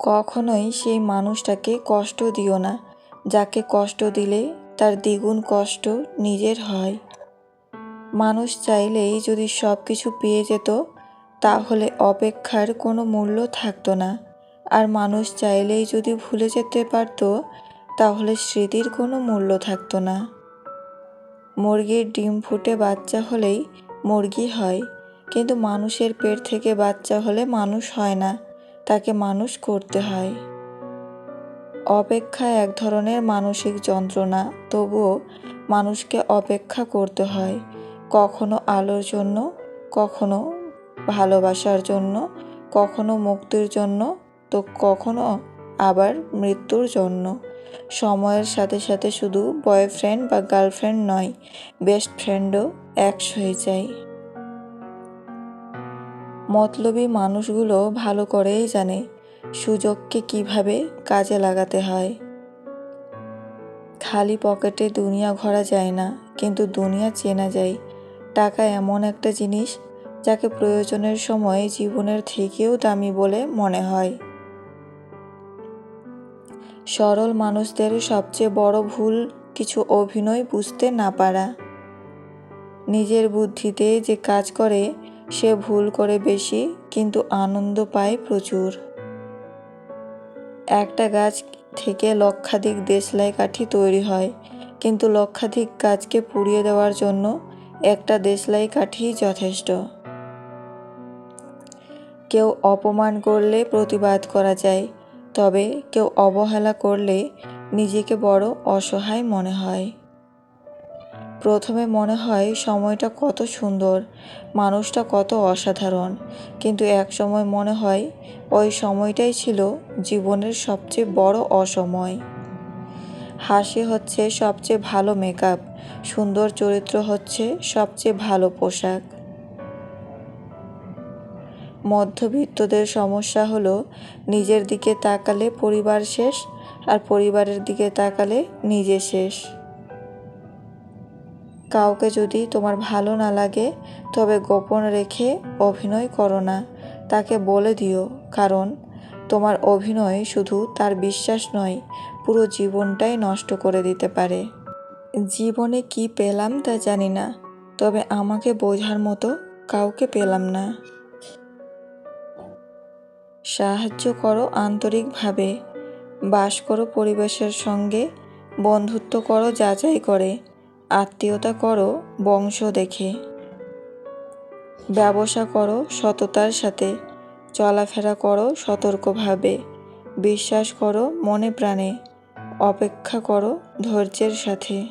কখনোই সেই মানুষটাকে কষ্ট দিও না, যাকে কষ্ট দিলে তার দ্বিগুণ কষ্ট নিজের হয়। মানুষ চাইলেই যদি সব কিছু পেয়ে যেত, তাহলে অপেক্ষার কোনো মূল্য থাকতো না। আর মানুষ চাইলেই যদি ভুলে যেতে পারত, তাহলে স্মৃতির কোনো মূল্য থাকতো না। মুরগির ডিম ফুটে বাচ্চা হলেই মুরগি হয়, কিন্তু মানুষের পেট থেকে বাচ্চা হলে মানুষ হয় না। তাকে মানুষ করতে হয়। অপেক্ষা এক ধরনের মানসিক যন্ত্রণা, তবুও মানুষকে অপেক্ষা করতে হয়। কখনো আলোর জন্য, কখনো ভালোবাসার জন্য, কখনো মুক্তির জন্য, তো কখনো আবার মৃত্যুর জন্য। সময়ের সাথে সাথে শুধু বয়ফ্রেন্ড বা গার্লফ্রেন্ড নয়, বেস্ট ফ্রেন্ডও একস হয়ে যায়। মতলবী মানুষগুলো ভালো করেই জানে সুযোগকে কীভাবে কাজে লাগাতে হয়। খালি পকেটে দুনিয়া ঘোরা যায় না, কিন্তু দুনিয়া চেনা যায়। টাকা এমন একটা জিনিস যাকে প্রয়োজনের সময় জীবনের থেকেও দামি বলে মনে হয়। সরল মানুষদের সবচেয়ে বড় ভুল কিছু অভিনয় বুঝতে না পারা। নিজের বুদ্ধিতে যে কাজ করে সে ভুল করে বেশি, কিন্তু আনন্দ পায় প্রচুর। একটা গাছ থেকে লক্ষাধিক দেশলাই কাঠি তৈরি হয়, কিন্তু লক্ষাধিক গাছকে পুড়িয়ে দেওয়ার জন্য একটা দেশলাই কাঠি যথেষ্ট। কেউ অপমান করলে প্রতিবাদ করা যায়, তবে কেউ অবহেলা করলে নিজেকে বড় অসহায় মনে হয়। প্রথমে মনে হয় সময়টা কত সুন্দর, মানুষটা কত অসাধারণ। কিন্তু এক সময় মনে হয় ওই সময়টাই ছিল জীবনের সবচেয়ে বড় অসময়। হাসি হচ্ছে সবচেয়ে ভালো মেকআপ সুন্দর চরিত্র হচ্ছে সবচেয়ে ভালো পোশাক। মধ্যবিত্তদের সমস্যা হলো নিজের দিকে তাকালে পরিবার শেষ আর পরিবারের দিকে তাকালে নিজে শেষ। কাউকে যদি তোমার ভালো না লাগে, তবে গোপন রেখে অভিনয় করো না। তাকে বলে দিও, কারণ তোমার অভিনয় শুধু তার বিশ্বাস নয়, পুরো জীবনটাই নষ্ট করে দিতে পারে। জীবনে কি পেলাম তা জানি না, তবে আমাকে বোঝার মতো কাউকে পেলাম না। সাহায্য করো আন্তরিকভাবে, বাস করো পরিবেশের সঙ্গে, বন্ধুত্ব করো যাচাই করে। আত্মীয়তা করো, বংশ দেখে। ব্যবসা করো, সততার সাথে। চলাফেরা করো, সতর্কভাবে। বিশ্বাস করো, মনে প্রাণে। অপেক্ষা করো, ধৈর্যের সাথে।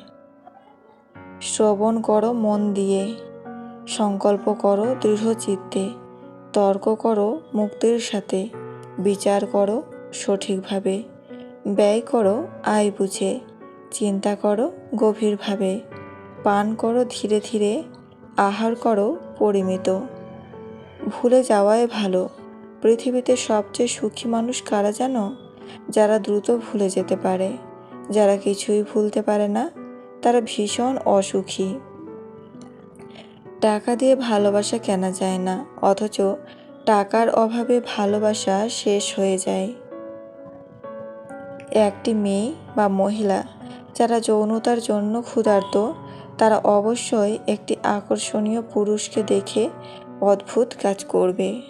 শ্রবণ করো, মন দিয়ে। সংকল্প করো, দৃঢ় চিত্তে। তর্ক করো, মুক্তির সাথে। বিচার করো, সঠিকভাবে। ব্যয় করো, আয় বুঝে। চিন্তা করো গভীরভাবে। পান করো ধীরে ধীরে, আহার করো পরিমিত। ভুলে যাওয়াই ভালো। পৃথিবীতে সবচেয়ে সুখী মানুষ কারা জানো? যারা দ্রুত ভুলে যেতে পারে। যারা কিছুই ভুলতে পারে না, তারা ভীষণ অসুখী। টাকা দিয়ে ভালোবাসা কেনা যায় না, অথচ টাকার অভাবে ভালোবাসা শেষ হয়ে যায়। একটি মেয়ে বা মহিলা যারা যৌনতার জন্য ক্ষুধার্ত, তারা অবশ্যই একটি আকর্ষণীয় পুরুষকে দেখে অদ্ভুত কাজ করবে।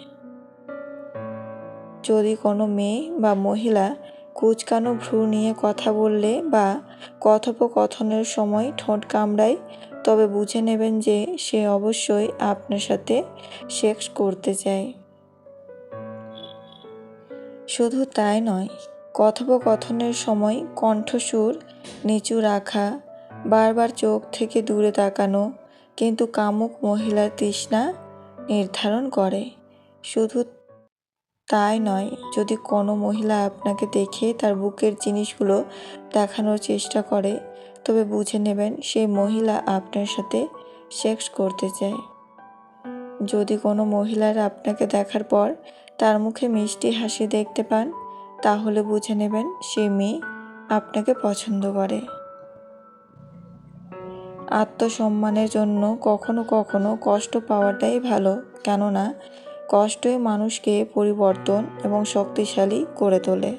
যদি কোনো মেয়ে বা মহিলা কুচকানো ভ্রু নিয়ে কথা বললে বা কথোপকথনের সময় ঠোঁট কামড়ায়, তবে বুঝে নেবেন যে সে অবশ্যই আপনার সাথে সেক্স করতে চায়। শুধু তাই নয় কথোপকথনের সময় কণ্ঠসুর নিচু রাখা, বারবার চোখ থেকে দূরে তাকানো, কিন্তু কামুক মহিলার তৃষ্ণা নির্ধারণ করে। শুধু তাই নয়, যদি কোনো মহিলা আপনাকে দেখে তার বুকের জিনিসগুলো দেখানোর চেষ্টা করে, তবে বুঝে নেবেন সেই মহিলা আপনার সাথে সেক্স করতে চায়। যদি কোনো মহিলার আপনাকে দেখার পর তার মুখে মিষ্টি হাসি দেখতে পান তাহলে বুঝে নেবেন সে মেয়ে আপনাকে পছন্দ করে। আত্মসম্মানের জন্য কখনো কখনো কষ্ট পাওয়াটাই ভালো, কেননা কষ্টই মানুষকে পরিবর্তন এবং শক্তিশালী করে তোলে।